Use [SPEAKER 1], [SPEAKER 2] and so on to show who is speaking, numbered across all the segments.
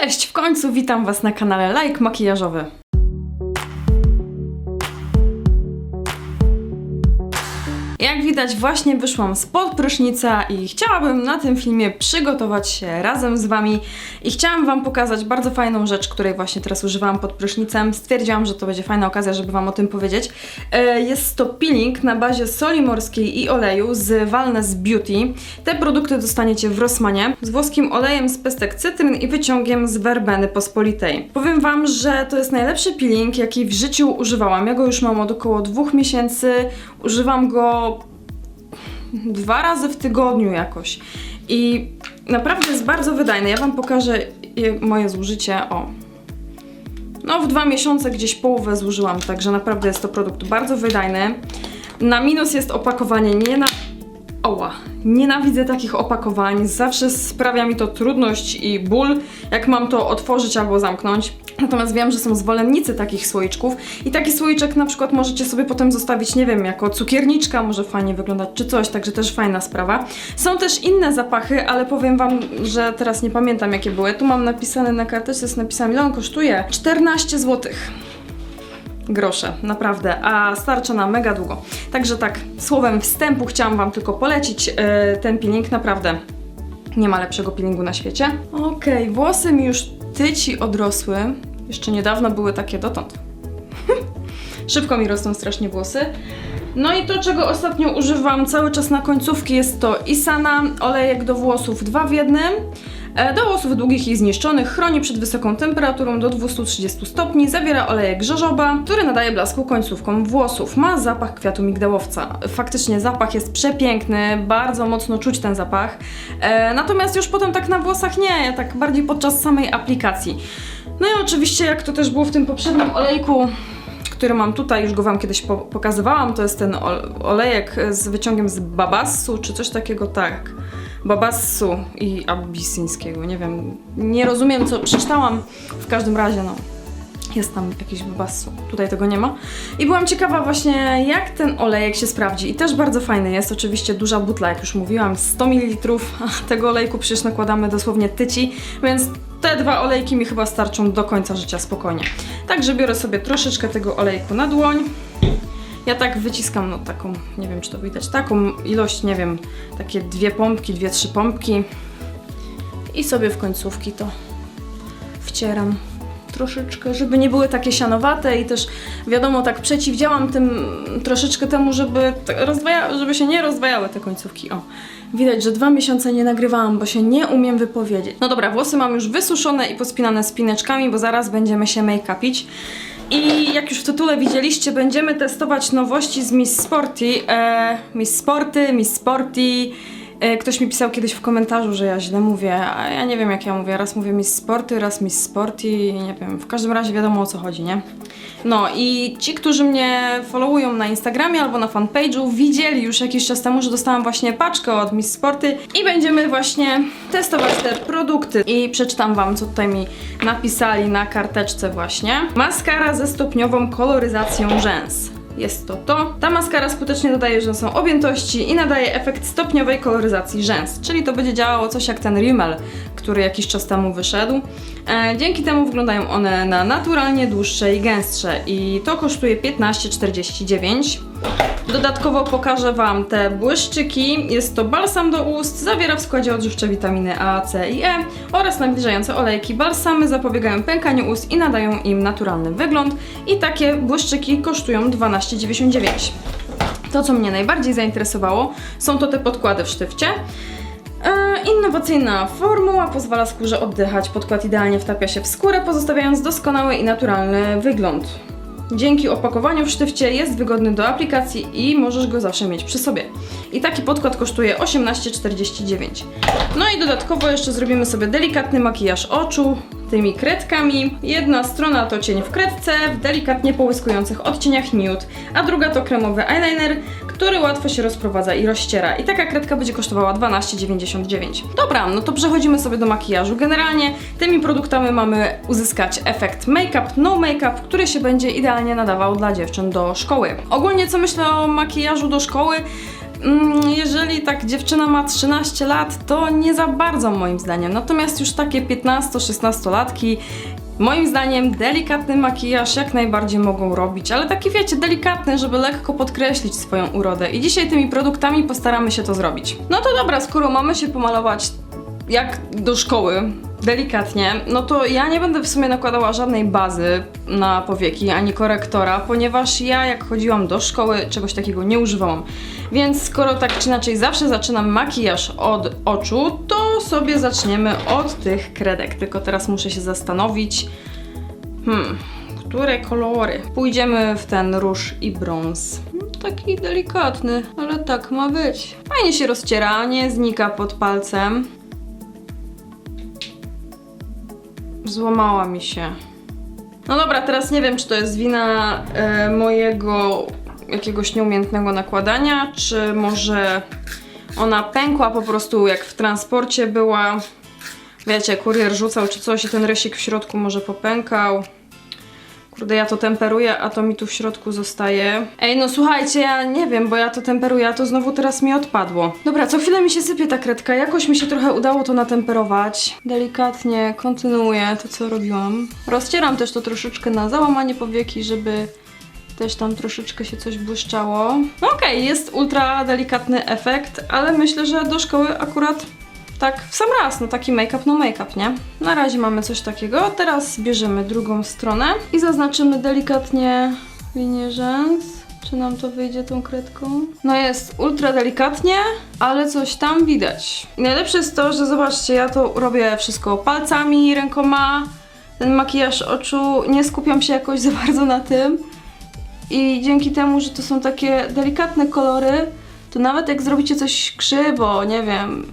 [SPEAKER 1] Cześć, w końcu witam Was na kanale Like Makijażowy. Jak widać, właśnie wyszłam spod prysznica i chciałabym na tym filmie przygotować się razem z Wami i chciałam Wam pokazać bardzo fajną rzecz, której właśnie teraz używałam pod prysznicem. Stwierdziłam, że to będzie fajna okazja, żeby Wam o tym powiedzieć. E, Jest to peeling na bazie soli morskiej i oleju z Wellness Beauty. Te produkty dostaniecie w Rossmanie z włoskim olejem z pestek cytryn i wyciągiem z werbeny pospolitej. Powiem Wam, że to jest najlepszy peeling, jaki w życiu używałam. Ja go już mam od około dwóch miesięcy. Używam go dwa razy w tygodniu jakoś. I naprawdę jest bardzo wydajny. Ja Wam pokażę je- moje zużycie. O. No, w dwa miesiące gdzieś połowę zużyłam, także naprawdę jest to produkt bardzo wydajny. Na minus jest opakowanie. Nie na. Oła. Nienawidzę takich opakowań. Zawsze sprawia mi to trudność i ból, jak mam to otworzyć albo zamknąć. Natomiast wiem, że są zwolennicy takich słoiczków i taki słoiczek na przykład możecie sobie potem zostawić, nie wiem, jako cukierniczka może fajnie wyglądać czy coś, także też fajna sprawa. Są też inne zapachy, ale powiem Wam, że teraz nie pamiętam jakie były. Tu mam napisane na karteczce, jest napisane ile on kosztuje? 14 zł grosze, naprawdę, a starcza na mega długo. Także tak, słowem wstępu chciałam Wam tylko polecić e, ten peeling, naprawdę nie ma lepszego peelingu na świecie. Okej, włosy mi już tyci odrosły, jeszcze niedawno były takie dotąd. Szybko mi rosną strasznie włosy. No i to, czego ostatnio używam cały czas na końcówki jest to Isana, olejek do włosów 2 w jednym. E, Do włosów długich i zniszczonych chroni przed wysoką temperaturą do 230 stopni. Zawiera olejek żożoba, który nadaje blasku końcówkom włosów. Ma zapach kwiatu migdałowca. Faktycznie zapach jest przepiękny, bardzo mocno czuć ten zapach. E, natomiast już potem tak na włosach nie, tak bardziej podczas samej aplikacji. No i oczywiście, jak to też było w tym poprzednim olejku, który mam tutaj, już go Wam kiedyś po pokazywałam, to jest ten ol- olejek z wyciągiem z babassu, czy coś takiego, tak. Babassu i abisyńskiego, nie wiem, nie rozumiem co przeczytałam, w każdym razie no, jest tam jakiś babassu, tutaj tego nie ma. I byłam ciekawa właśnie jak ten olejek się sprawdzi i też bardzo fajny jest, oczywiście duża butla, jak już mówiłam, 100 ml, a tego olejku przecież nakładamy dosłownie tyci, więc te dwa olejki mi chyba starczą do końca życia spokojnie. Także biorę sobie troszeczkę tego olejku na dłoń. Ja tak wyciskam, no taką, nie wiem czy to widać, taką ilość, nie wiem, takie dwie pompki, dwie, trzy pompki. I sobie w końcówki to wcieram troszeczkę, żeby nie były takie sianowate i też wiadomo, tak przeciwdziałam tym troszeczkę temu, żeby, żeby się nie rozwajały te końcówki. O, widać, że dwa miesiące nie nagrywałam, bo się nie umiem wypowiedzieć. No dobra, włosy mam już wysuszone i pospinane spineczkami, bo zaraz będziemy się make-upić. I jak już w tytule widzieliście, będziemy testować nowości z Miss Sporty. E, Miss Sporty, Miss Sporty. E, Ktoś mi pisał kiedyś w komentarzu, że ja źle mówię, a ja nie wiem jak ja mówię. Raz mówię Miss Sporty, raz Miss Sporty, nie wiem. W każdym razie wiadomo o co chodzi, nie? No i ci, którzy mnie followują na Instagramie albo na fanpage'u, widzieli już jakiś czas temu, że dostałam właśnie paczkę od Miss Sporty i będziemy właśnie testować te produkty. I przeczytam Wam, co tutaj mi napisali na karteczce właśnie. Maskara ze stopniową koloryzacją rzęs. Jest to to. Ta maskara skutecznie dodaje rzęsom objętości i nadaje efekt stopniowej koloryzacji rzęs, czyli to będzie działało coś jak ten Rimmel, który jakiś czas temu wyszedł. E, dzięki temu wyglądają one na naturalnie dłuższe i gęstsze i to kosztuje 15,49. Dodatkowo pokażę Wam te błyszczyki. Jest to balsam do ust, zawiera w składzie odżywcze witaminy A, C i E oraz nawilżające olejki. Balsamy zapobiegają pękaniu ust i nadają im naturalny wygląd. I takie błyszczyki kosztują 12,99. To, co mnie najbardziej zainteresowało, są to te podkłady w sztywcie. E, Innowacyjna formuła pozwala skórze oddychać. Podkład idealnie wtapia się w skórę, pozostawiając doskonały i naturalny wygląd. Dzięki opakowaniu w sztywcie jest wygodny do aplikacji i możesz go zawsze mieć przy sobie. I taki podkład kosztuje 18,49. No i dodatkowo jeszcze zrobimy sobie delikatny makijaż oczu tymi kredkami. Jedna strona to cień w kredce w delikatnie połyskujących odcieniach nude, a druga to kremowy eyeliner, który łatwo się rozprowadza i rozściera. I taka kredka będzie kosztowała 12,99. Dobra, no to przechodzimy sobie do makijażu. Generalnie tymi produktami mamy uzyskać efekt make-up, no make-up, który się będzie idealnie nadawał dla dziewczyn do szkoły. Ogólnie co myślę o makijażu do szkoły? mm, jeżeli tak dziewczyna ma 13 lat, to nie za bardzo moim zdaniem. Natomiast już takie 15-16 latki Moim zdaniem delikatny makijaż jak najbardziej mogą robić, ale taki wiecie, delikatny, żeby lekko podkreślić swoją urodę. I dzisiaj tymi produktami postaramy się to zrobić. No to dobra, skoro mamy się pomalować jak do szkoły, delikatnie, no to ja nie będę w sumie nakładała żadnej bazy na powieki, ani korektora, ponieważ ja jak chodziłam do szkoły, czegoś takiego nie używałam. Więc skoro tak czy inaczej zawsze zaczynam makijaż od oczu, to sobie zaczniemy od tych kredek. Tylko teraz muszę się zastanowić, hmm, które kolory? Pójdziemy w ten róż i brąz. Taki delikatny, ale tak ma być. Fajnie się rozciera, nie znika pod palcem. Złamała mi się. No dobra, teraz nie wiem, czy to jest wina e, mojego jakiegoś nieumiejętnego nakładania, czy może ona pękła po prostu jak w transporcie była. Wiecie, kurier rzucał czy coś i ten rysik w środku może popękał. Kurde, ja to temperuję, a to mi tu w środku zostaje. Ej, no słuchajcie, ja nie wiem, bo ja to temperuję, a to znowu teraz mi odpadło. Dobra, co chwilę mi się sypie ta kredka. Jakoś mi się trochę udało to natemperować. Delikatnie kontynuuję to, co robiłam. Rozcieram też to troszeczkę na załamanie powieki, żeby też tam troszeczkę się coś błyszczało. No okej, jest ultra delikatny efekt, ale myślę, że do szkoły akurat tak w sam raz, no taki make-up, no make-up, nie? Na razie mamy coś takiego. Teraz bierzemy drugą stronę i zaznaczymy delikatnie linię rzęs. Czy nam to wyjdzie tą kredką? No jest ultra delikatnie, ale coś tam widać. I najlepsze jest to, że zobaczcie, ja to robię wszystko palcami, rękoma. Ten makijaż oczu, nie skupiam się jakoś za bardzo na tym. I dzięki temu, że to są takie delikatne kolory, to nawet jak zrobicie coś krzywo, nie wiem,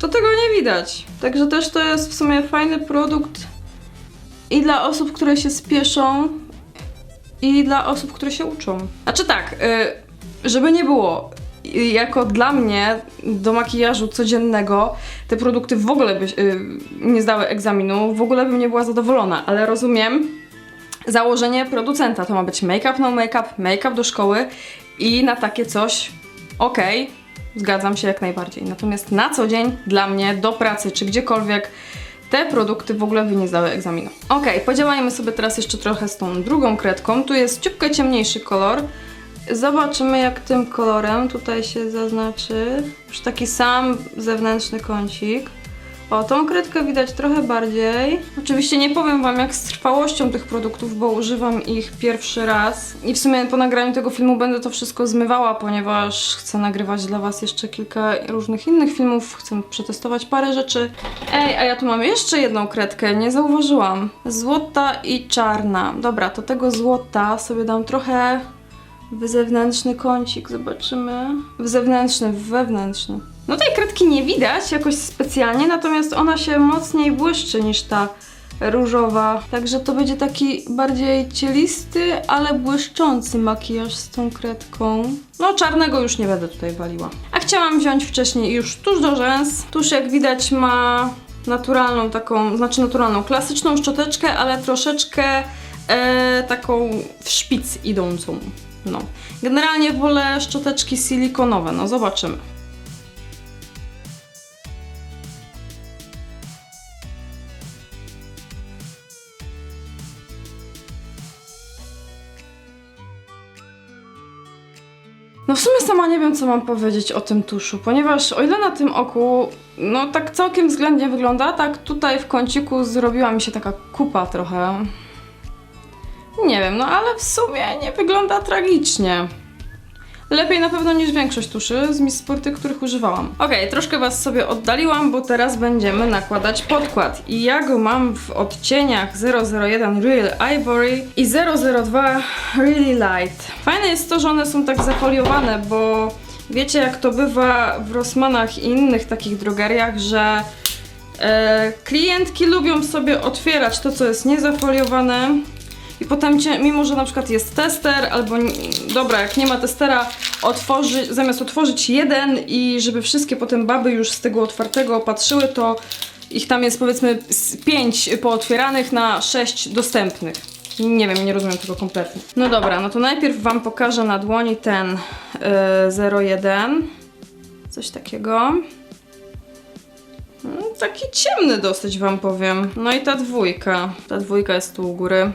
[SPEAKER 1] to tego nie widać. Także też to jest w sumie fajny produkt i dla osób, które się spieszą, i dla osób, które się uczą. Znaczy tak, y, żeby nie było, y, jako dla mnie do makijażu codziennego te produkty w ogóle by y, nie zdały egzaminu, w ogóle bym nie była zadowolona, ale rozumiem założenie producenta. To ma być make-up, no make-up, make-up do szkoły i na takie coś okej, zgadzam się jak najbardziej. Natomiast na co dzień dla mnie, do pracy czy gdziekolwiek te produkty w ogóle by nie zdały egzaminu. Ok, podziałajmy sobie teraz jeszcze trochę z tą drugą kredką. Tu jest ciupkę ciemniejszy kolor. Zobaczymy jak tym kolorem tutaj się zaznaczy już taki sam zewnętrzny kącik. O, tą kredkę widać trochę bardziej. Oczywiście nie powiem Wam jak z trwałością tych produktów, bo używam ich pierwszy raz. I w sumie po nagraniu tego filmu będę to wszystko zmywała, ponieważ chcę nagrywać dla Was jeszcze kilka różnych innych filmów. Chcę przetestować parę rzeczy. Ej, a ja tu mam jeszcze jedną kredkę, nie zauważyłam. Złota i czarna. Dobra, to tego złota sobie dam trochę w zewnętrzny kącik, zobaczymy. W zewnętrzny, w wewnętrzny. No tej kredki nie widać jakoś specjalnie, natomiast ona się mocniej błyszczy niż ta różowa. Także to będzie taki bardziej cielisty, ale błyszczący makijaż z tą kredką. No czarnego już nie będę tutaj waliła. A chciałam wziąć wcześniej już tuż do rzęs. Tuż jak widać ma naturalną taką, znaczy naturalną, klasyczną szczoteczkę, ale troszeczkę e, taką w szpic idącą. No. Generalnie wolę szczoteczki silikonowe, no zobaczymy. No w sumie sama nie wiem, co mam powiedzieć o tym tuszu, ponieważ o ile na tym oku, no tak całkiem względnie wygląda, tak tutaj w kąciku zrobiła mi się taka kupa trochę. Nie wiem, no ale w sumie nie wygląda tragicznie. Lepiej na pewno niż większość tuszy z Miss Sporty, których używałam. Okej, troszkę Was sobie oddaliłam, bo teraz będziemy nakładać podkład. I ja go mam w odcieniach 001 Real Ivory i 002 Really Light. Fajne jest to, że one są tak zafoliowane, bo wiecie jak to bywa w Rossmanach i innych takich drogeriach, że e, klientki lubią sobie otwierać to, co jest niezafoliowane i potem cię, mimo że na przykład jest tester, albo dobra, jak nie ma testera, otworzy, zamiast otworzyć jeden i żeby wszystkie potem baby już z tego otwartego patrzyły, to ich tam jest powiedzmy z pięć pootwieranych na sześć dostępnych. Nie wiem, nie rozumiem tego kompletnie. No dobra, no to najpierw Wam pokażę na dłoni ten yy, 01. Coś takiego. Mm, Taki ciemny dosyć Wam powiem. No i ta dwójka. Ta dwójka jest tu u góry.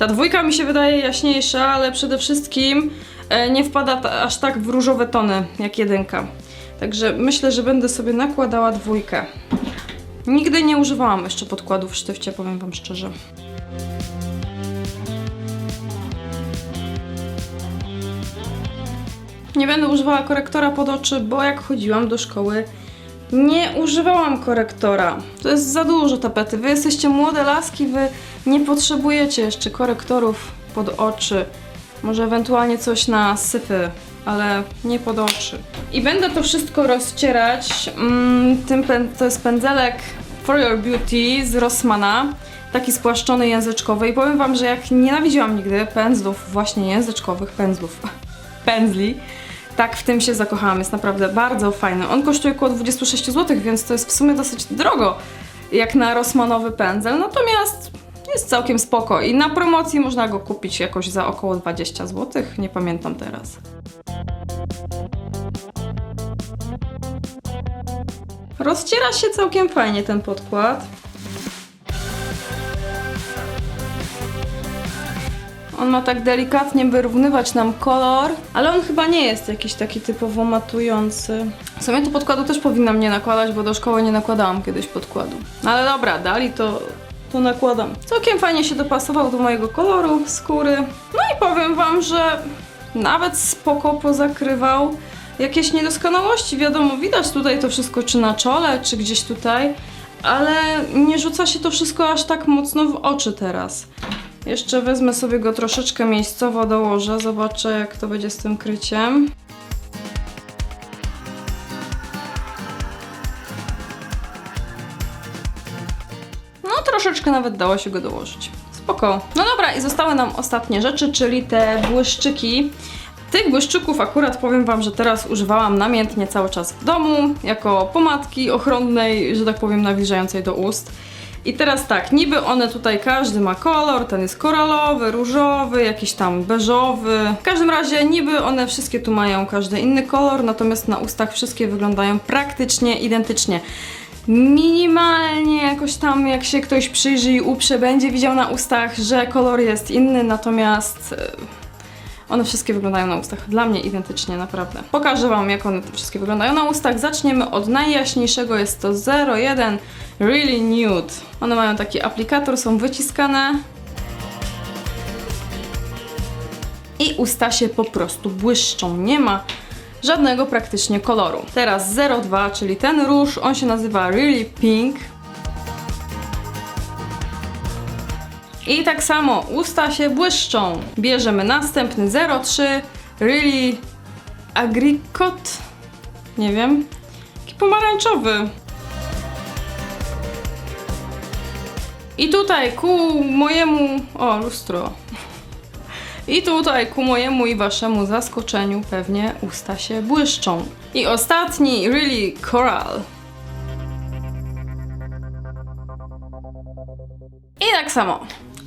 [SPEAKER 1] Ta dwójka mi się wydaje jaśniejsza, ale przede wszystkim e, nie wpada aż tak w różowe tony jak jedynka. Także myślę, że będę sobie nakładała dwójkę. Nigdy nie używałam jeszcze podkładów w sztywcie, powiem Wam szczerze. Nie będę używała korektora pod oczy, bo jak chodziłam do szkoły, nie używałam korektora. To jest za dużo tapety. Wy jesteście młode laski, wy nie potrzebujecie jeszcze korektorów pod oczy. Może ewentualnie coś na syfy, ale nie pod oczy. I będę to wszystko rozcierać. Mm, tym to jest pędzelek For Your Beauty z Rossmana. Taki spłaszczony języczkowy. I powiem wam, że jak nienawidziłam nigdy pędzlów, właśnie języczkowych pędzlów, pędzli, tak w tym się zakochałam. Jest naprawdę bardzo fajny. On kosztuje około 26 zł, więc to jest w sumie dosyć drogo, jak na Rossmanowy pędzel. Natomiast jest całkiem spoko i na promocji można go kupić jakoś za około 20 zł. Nie pamiętam teraz. Rozciera się całkiem fajnie ten podkład. On ma tak delikatnie wyrównywać nam kolor, ale on chyba nie jest jakiś taki typowo matujący. W sumie to podkładu też powinnam nie nakładać, bo do szkoły nie nakładałam kiedyś podkładu. No ale dobra, dali to, to nakładam. Całkiem fajnie się dopasował do mojego koloru skóry. No i powiem wam, że nawet spoko pozakrywał jakieś niedoskonałości. Wiadomo, widać tutaj to wszystko czy na czole, czy gdzieś tutaj, ale nie rzuca się to wszystko aż tak mocno w oczy teraz. Jeszcze wezmę sobie go troszeczkę miejscowo dołożę, zobaczę jak to będzie z tym kryciem. No troszeczkę nawet dało się go dołożyć. Spoko. No dobra i zostały nam ostatnie rzeczy, czyli te błyszczyki. Tych błyszczyków akurat powiem Wam, że teraz używałam namiętnie cały czas w domu, jako pomadki ochronnej, że tak powiem, nawilżającej do ust. I teraz tak, niby one tutaj każdy ma kolor, ten jest koralowy, różowy, jakiś tam beżowy. W każdym razie niby one wszystkie tu mają każdy inny kolor, natomiast na ustach wszystkie wyglądają praktycznie identycznie. Minimalnie jakoś tam, jak się ktoś przyjrzy i uprze, będzie widział na ustach, że kolor jest inny, natomiast e, one wszystkie wyglądają na ustach dla mnie identycznie, naprawdę. Pokażę Wam, jak one wszystkie wyglądają na ustach. Zaczniemy od najjaśniejszego, jest to 01 Really Nude. One mają taki aplikator, są wyciskane. I usta się po prostu błyszczą, nie ma żadnego praktycznie koloru. Teraz 02, czyli ten róż, on się nazywa Really Pink. I tak samo usta się błyszczą. Bierzemy następny 03 Really Agricot. Nie wiem. Taki pomarańczowy. I tutaj ku mojemu. O, lustro. I tutaj ku mojemu i waszemu zaskoczeniu pewnie usta się błyszczą. I ostatni Really Coral. I tak samo.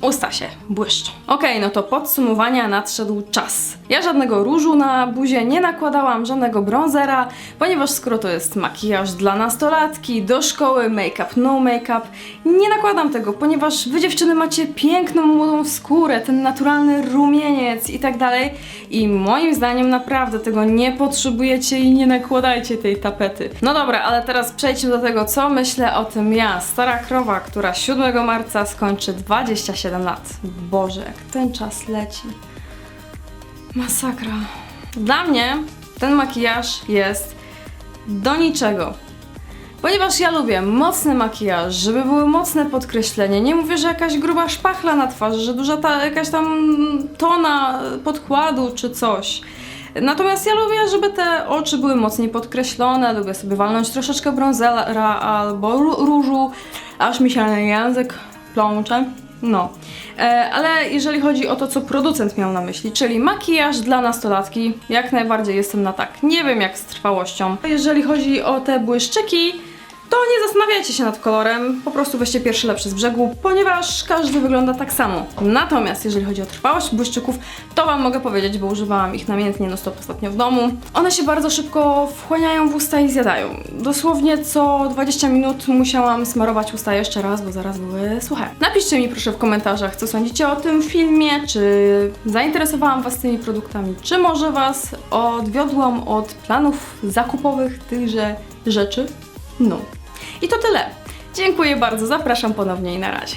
[SPEAKER 1] Usta się błyszczą. Okej, no to podsumowania nadszedł czas. Ja żadnego różu na buzię nie nakładałam, żadnego bronzera, ponieważ skoro to jest makijaż dla nastolatki, do szkoły, make-up, no make-up, nie nakładam tego, ponieważ wy dziewczyny macie piękną, młodą skórę, ten naturalny rumieniec i tak dalej. I moim zdaniem naprawdę tego nie potrzebujecie i nie nakładajcie tej tapety. No dobra, ale teraz przejdźmy do tego, co myślę o tym ja, stara krowa, która 7 marca skończy 27 lat. Boże, jak ten czas leci. Masakra. Dla mnie ten makijaż jest do niczego. Ponieważ ja lubię mocny makijaż, żeby były mocne podkreślenie. Nie mówię, że jakaś gruba szpachla na twarzy, że duża ta, jakaś tam tona podkładu czy coś. Natomiast ja lubię, żeby te oczy były mocniej podkreślone, lubię sobie walnąć troszeczkę bronzera albo ró- różu, aż mi się język plącze. No, e, ale jeżeli chodzi o to, co producent miał na myśli, czyli makijaż dla nastolatki, jak najbardziej jestem na tak. Nie wiem jak z trwałością. Jeżeli chodzi o te błyszczyki, to nie zastanawiajcie się nad kolorem, po prostu weźcie pierwszy lepszy z brzegu, ponieważ każdy wygląda tak samo. Natomiast jeżeli chodzi o trwałość błyszczyków, to Wam mogę powiedzieć, bo używałam ich namiętnie no stop ostatnio w domu. One się bardzo szybko wchłaniają w usta i zjadają. Dosłownie co 20 minut musiałam smarować usta jeszcze raz, bo zaraz były suche. Napiszcie mi proszę w komentarzach, co sądzicie o tym filmie, czy zainteresowałam Was tymi produktami, czy może Was odwiodłam od planów zakupowych tychże rzeczy. No. I to tyle. Dziękuję bardzo, zapraszam ponownie i na razie.